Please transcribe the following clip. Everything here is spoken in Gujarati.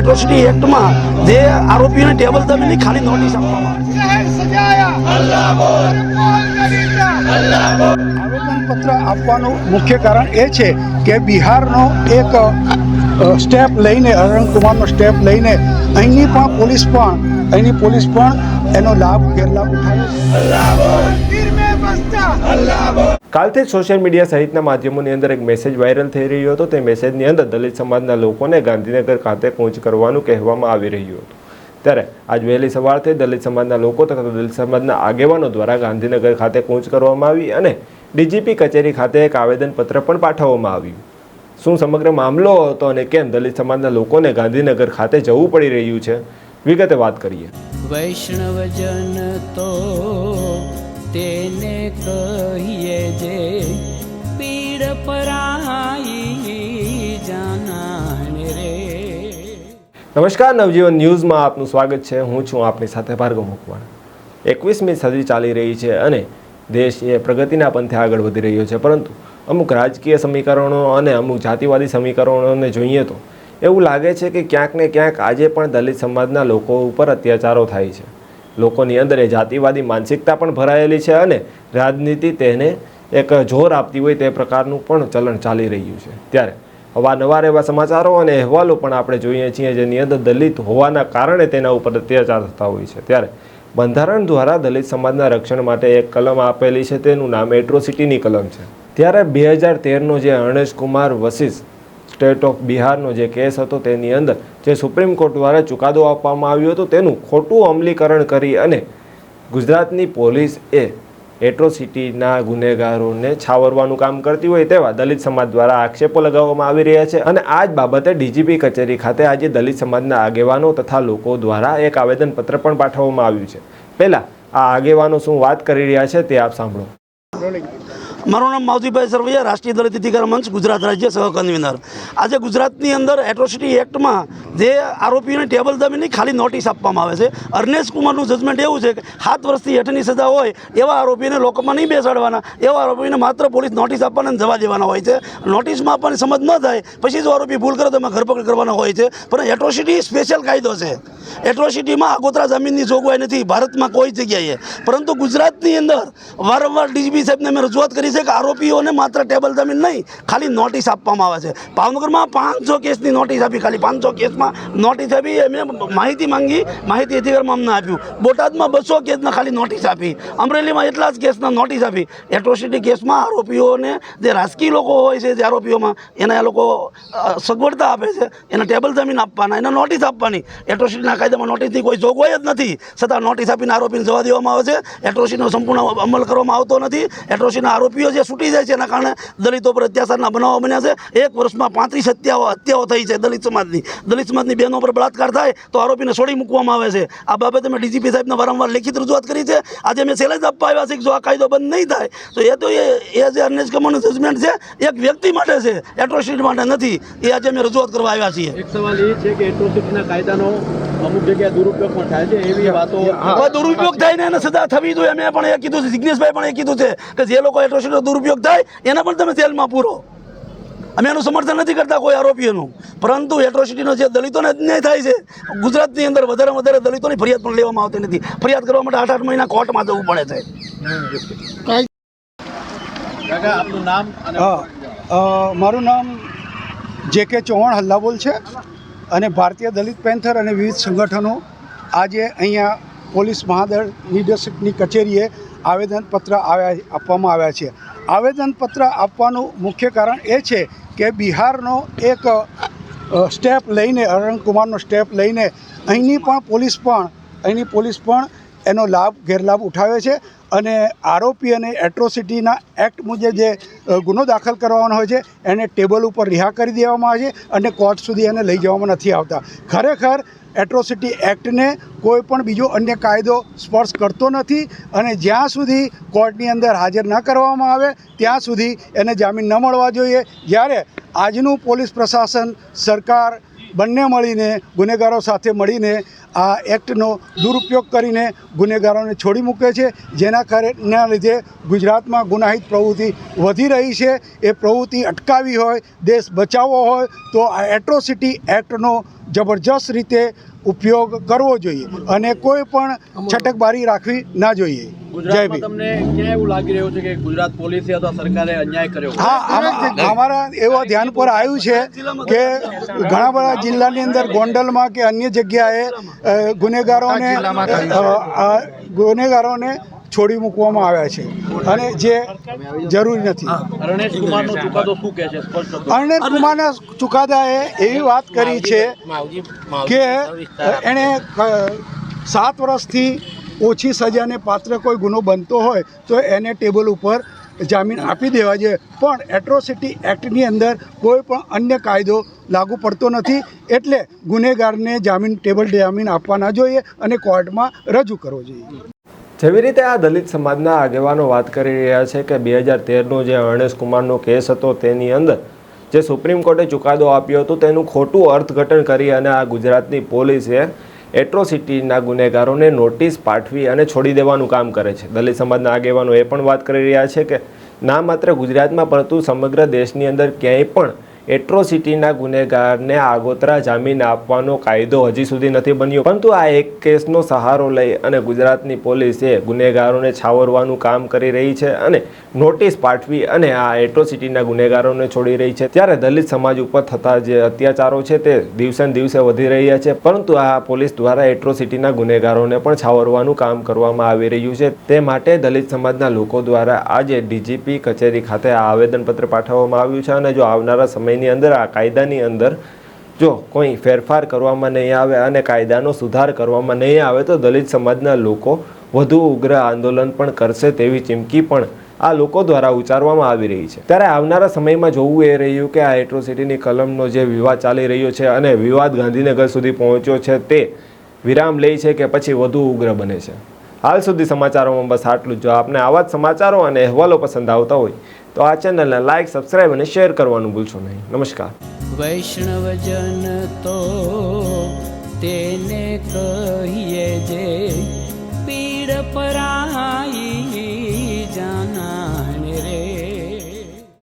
એટ્રોસિટી એક્ટમાં જે આરોપીઓને ટેબલ જમીનની ખાલી નોટિસ આવેદનપત્ર આપવાનું મુખ્ય કારણ એ છે કે બિહારનો એક સ્ટેપ લઈને અરણકુમારનો સ્ટેપ લઈને અહીંની પણ પોલીસ પણ, અહીંની પોલીસ પણ એનો લાભ, ગેરલાભ ઉઠાવે કાલથી સોશિયલ મીડિયા સહિતના માધ્યમોની અંદર એક મેસેજ વાયરલ થઈ રહ્યો હતો. તે મેસેજની અંદર દલિત સમાજના લોકોને ગાંધીનગર ખાતે કૂંચ કરવાનું કહેવામાં આવી રહ્યું હતું. ત્યારે આજ વહેલી સવારથી દલિત સમાજના લોકો તથા દલિત સમાજના આગેવાનો દ્વારા ગાંધીનગર ખાતે કૂંચ કરવામાં આવી અને ડીજીપી કચેરી ખાતે એક આવેદનપત્ર પણ પાઠવવામાં આવ્યું. શું સમગ્ર મામલો હતો અને કેમ દલિત સમાજના લોકોને ગાંધીનગર ખાતે જવું પડી રહ્યું છે? વિગતે વાત કરીએ. વૈષ્ણવજન તો તેને કહીએ જે પીડ પરાઈ જાનાને રે. નમસ્કાર નવજીવન ન્યૂઝમાં આપનું સ્વાગત છે. હું છું આપની સાથે ભાર્ગવ મકવાણા. એકવીસમી સદી ચાલી રહી છે અને દેશ એ પ્રગતિના પંથે આગળ વધી રહ્યો છે. પરંતુ અમુક રાજકીય સમીકરણો અને અમુક જાતિવાદી સમીકરણોને જોઈએ તો એવું લાગે છે કે ક્યાંક ને ક્યાંક આજે પણ દલિત સમાજના લોકો ઉપર અત્યાચારો થાય છે. લોકોની અંદર એ જાતિવાદી માનસિકતા પણ ભરાયેલી છે અને રાજનીતિ તેને એક જોર આપતી હોય તે પ્રકારનું પણ ચલણ ચાલી રહ્યું છે. ત્યારે અવારનવાર એવા સમાચારો અને અહેવાલો પણ આપણે જોઈએ છીએ જેની અંદર દલિત હોવાના કારણે તેના ઉપર અત્યાચાર થતા હોય છે. ત્યારે બંધારણ દ્વારા દલિત સમાજના રક્ષણ માટે એક કલમ આપેલી છે. તેનું નામ એટ્રોસિટીની કલમ છે. ત્યારે બે હજાર તેરનો જે અર્ણેશ કુમાર વશિષ્ઠ સ્ટેટ ઓફ બિહારનો જે કેસ હતો તેની અંદર જે સુપ્રીમ કોર્ટ દ્વારા ચુકાદો આપવામાં આવ્યો હતો, તેનું ખોટું અમલીકરણ કરી અને ગુજરાતની પોલીસ એ એટ્રોસિટીના ગુનેગારોને છાવરવાનું કામ કરતી હોય તેવા દલિત સમાજ દ્વારા આક્ષેપો લગાવવામાં આવી રહ્યા છે અને આ જ બાબતે ડીજીપી કચેરી ખાતે આજે દલિત સમાજના આગેવાનો તથા લોકો દ્વારા એક આવેદનપત્ર પણ પાઠવવામાં આવ્યું છે. પહેલાં આ આગેવાનો શું વાત કરી રહ્યા છે તે આપ સાંભળો. મારું નામ માવજીભાઈ સરવૈયા, રાષ્ટ્રીય દલિત અધિકાર મંચ, ગુજરાત રાજ્ય સહ કન્વીનર આજે ગુજરાતની અંદર એટ્રોસિટી એક્ટમાં જે આરોપીઓને ટેબલ દમીની ખાલી નોટિસ આપવામાં આવે છે. અર્નેશ કુમારનું જજમેન્ટ એવું છે કે સાત વર્ષથી હેઠળની સજા હોય એવા આરોપીને લોકોમાં નહીં બેસાડવાના, એવા આરોપીને માત્ર પોલીસ નોટિસ આપવાના જવા દેવાના હોય છે. નોટિસમાં આપવાની સમજ ન થાય, પછી જો આરોપી ભૂલ કરે તો એમાં ધરપકડ કરવાના હોય છે. પણ એટ્રોસિટી સ્પેશિયલ કાયદો છે. એટ્રોસિટીમાં આગોતરા જમીનની જોગવાઈ નથી. ભારતમાં કોઈ જગ્યાએ. પરંતુ ગુજરાતની અંદર વારંવાર ડીજીપી સાહેબને મેં રજૂઆત કરી છે કે આરોપીઓને માત્ર ટેબલ જમીન નહીં, ખાલી નોટિસ આપવામાં આવે છે. ભાવનગરમાં પાંચસો કેસની નોટિસ આપી, ખાલી પાંચસો કેસમાં નોટિસ આપી. એમને માહિતી માંગી, માહિતી અધિકારમાં અમને આપ્યું. બોટાદમાં બસો કેસના ખાલી નોટિસ આપી. અમરેલીમાં એટલા જ કેસના નોટિસ આપી. એટ્રોસિટી કેસમાં આરોપીઓને જે રાજકીય લોકો હોય છે, જે આરોપીઓમાં એના એ લોકો સગવડતા આપે છે, એને ટેબલ જમીન આપવાના, એને નોટિસ આપવાની. એટ્રોસિટીના કાયદામાં નોટિસની કોઈ જોગવાઈ જ નથી. છતાં નોટિસ આપીને આરોપીને જવા દેવામાં આવે છે. એટ્રોસિટીનો સંપૂર્ણ અમલ કરવામાં આવતો નથી. એટ્રોસિટીના આરોપીઓ જે છૂટી જાય છે. એના કારણે દલિતો પર અત્યાચારના બનાવો બન્યા છે. એક વર્ષમાં પાંત્રીસ હત્યાઓ હત્યાઓ થઈ છે દલિત સમાજની. દલિત સમાજની બહેનો પર બળાત્કાર થાય તો આરોપીને છોડી મૂકવામાં આવે છે. આ બાબતે મેં ડીજીપી સાહેબને વારંવાર લેખિત રજૂઆત કરી છે. આજે મેં સેલેજ આપવા આવ્યા છે કે જો આ કાયદો બંધ નહીં થાય તો એ તો એ એ જે અર્નેશ કમરનું જજમેન્ટ છે એક વ્યક્તિ માટે છે. એટ્રોસિટી માટે નથી. એ આજે અમે રજૂઆત કરવા આવ્યા છીએ. એક સવાલ એ છે કે એટ્રોસિટીના કાયદાનો અમુક જગ્યાએ દુરુપયોગ પણ થાય છે. એવી વાતો દુરુપયોગ થાય ને એને સજા થવી જોઈએ. મેં પણ એ કીધું છે જિજ્ઞેશભાઈ પણ એ કીધું છે કે જે લોકો એટ્રોસિટીનો દુરુપયોગ થાય એને પણ તમે સેલમાં પૂરો. અમે એનું સમર્થન નથી કરતા કોઈ આરોપીઓનું. પરંતુ એટ્રોસિટીનો જે દલિતોને અન્યાય થાય છે ગુજરાતની અંદર વધારે વધારે દલિતોની ફરિયાદ પણ લેવામાં આવતી નથી. ફરિયાદ કરવા માટે આઠ આઠ મહિના કોર્ટમાં જવું પડે છે. આપનું નામ હા મારું નામ જે કે ચૌહાણ હલ્લાબોલ છે અને ભારતીય દલિત પેન્થર અને વિવિધ સંગઠનો આજે અહીંયા પોલીસ મહાદળ લીડરશીપની કચેરીએ આવેદનપત્ર આવ્યા આપવામાં આવ્યા છે. આવેદનપત્ર આપવાનું મુખ્ય કારણ એ છે કે બિહારનો એક સ્ટેપ લઈને અરણકુમારનો સ્ટેપ લઈને અહીંની પણ પોલીસ પણ, અહીંની પોલીસ પણ એનો લાભ, ગેરલાભ ઉઠાવે છે. અને આરોપી અને એટ્રોસિટીના એક્ટ મુજબ જે ગુનો દાખલ કરવાનો હોય છે, એને ટેબલ ઉપર રિહા કરી દેવામાં આવે છે અને કોર્ટ સુધી એને લઈ જવામાં નથી આવતા. ખરેખર એટ્રોસિટી એક્ટને કોઈ પણ બીજો અન્ય કાયદો સ્પર્શ કરતો નથી અને જ્યાં સુધી કોર્ટની અંદર હાજર ન કરવામાં આવે, ત્યાં સુધી એને જામીન ન મળવા જોઈએ. જ્યારે આજનું પોલીસ પ્રશાસન સરકાર બંને મળીને ગુનેગારો સાથે મળીને આ એક્ટનો દુરુપયોગ કરીને ગુનેગારોને છોડી મૂકે છે. જેના કારણના લીધે ગુજરાતમાં ગુનાહિત પ્રવૃત્તિ વધી રહી છે. એ પ્રવૃત્તિ અટકાવી હોય દેશ બચાવવો હોય તો આ એટ્રોસિટી એક્ટનો જબરજસ્ત રીતે ઉપયોગ કરવો જોઈએ અને કોઈ પણ છટકબારી રાખવી ના જોઈએ. ગુજરાતમાં તમને ક્યાં એવું લાગી રહ્યું છે કે ગુજરાત પોલીસે અથવા સરકારે અન્યાય કર્યો હા અમારા એવા ધ્યાન પર આવ્યું છે કે ઘણા બધા જિલ્લાની અંદર ગોંડલમાં કે અન્ય જગ્યાએ ગુનેગારોને ગુનેગારોને છોડી મૂકવામાં આવ્યા છે અને જે જરૂરી નથી. અરણેશ કુમારનો ચુકાદો શું કહે છે? સ્પષ્ટ શબ્દોમાં. અર્ણેશ કુમારના ચુકાદાએ એવી વાત કરી છે કે એણે સાત વર્ષથી ઓછી સજાને પાત્ર કોઈ ગુનો બનતો હોય તો એને ટેબલ ઉપર જામીન આપી દેવા જોઈએ. પણ એટ્રોસિટી એક્ટની અંદર કોઈ પણ અન્ય કાયદો લાગુ પડતો નથી એટલે ગુનેગારને જામીન ટેબલ જામીન આપવાના જોઈએ અને કોર્ટમાં રજૂ કરવો જોઈએ. જેવી રીતે આ દલિત સમાજના આગેવાનો વાત કરી રહ્યા છે કે બે હજાર તેરનો જે અર્ણેશ કુમારનો કેસ હતો તેની અંદર જે સુપ્રીમ કોર્ટે ચુકાદો આપ્યો હતો તેનું ખોટું અર્થઘટન કરી અને આ ગુજરાતની પોલીસે એટ્રોસિટીના ગુનેગારોને નોટિસ પાઠવી અને છોડી દેવાનું કામ કરે છે. દલિત સમાજના આગેવાનો એ પણ વાત કરી રહ્યા છે કે, ના માત્ર ગુજરાતમાં, પરંતુ સમગ્ર દેશની અંદર ક્યાંય પણ એટ્રોસિટીના ગુનેગારને આગોતરા જામીન આપવાનો કાયદો હજી સુધી નથી બન્યો. પરંતુ આ એક કેસનો સહારો લઈ અને ગુજરાતની પોલીસે ગુનેગારોને છાવરવાનું કામ કરી રહી છે અને નોટિસ પાઠવી અને આ એટ્રોસિટીના ગુનેગારોને છોડી રહી છે. ત્યારે દલિત સમાજ ઉપર થતા જે અત્યાચારો છે તે દિવસે દિવસે વધી રહ્યા છે. પરંતુ આ પોલીસ દ્વારા એટ્રોસિટીના ગુનેગારોને પણ છાવરવાનું કામ કરવામાં આવી રહ્યું છે. તે માટે દલિત સમાજના લોકો દ્વારા આજે ડીજીપી કચેરી ખાતે આ આવેદનપત્ર પાઠવવામાં આવ્યું છે અને જો આવનારા સમયની અંદર, આ કાયદાની અંદર, જો કોઈ ફેરફાર કરવામાં નહીં આવે અને કાયદાનો સુધાર કરવામાં નહીં આવે, તો દલિત સમાજના લોકો વધુ ઉગ્ર આંદોલન પણ કરશે તેવી ચીમકી પણ આ લોકો દ્વારા ઉચ્ચારવામાં આવી રહી છે. ત્યારે આવનારા સમયમાં જોવું એ રહ્યું કે આ એટ્રોસિટીની કલમનો જે વિવાદ ચાલી રહ્યો છે અને વિવાદ ગાંધીનગર સુધી પહોંચ્યો છે તે વિરામ લે છે કે પછી વધુ ઉગ્ર બને છે. હાલ સુધી સમાચારોમાં બસ આટલું જ. જો આપને આવા જ સમાચારો અને અહેવાલો પસંદ આવતા હોય તો આ ચેનલને લાઇક સબસ્ક્રાઇબ અને શેર કરવાનું ભૂલશો નહીં. નમસ્કાર. વૈષ્ણવજન તો તેને કહીએ જે પીડ પરાઈ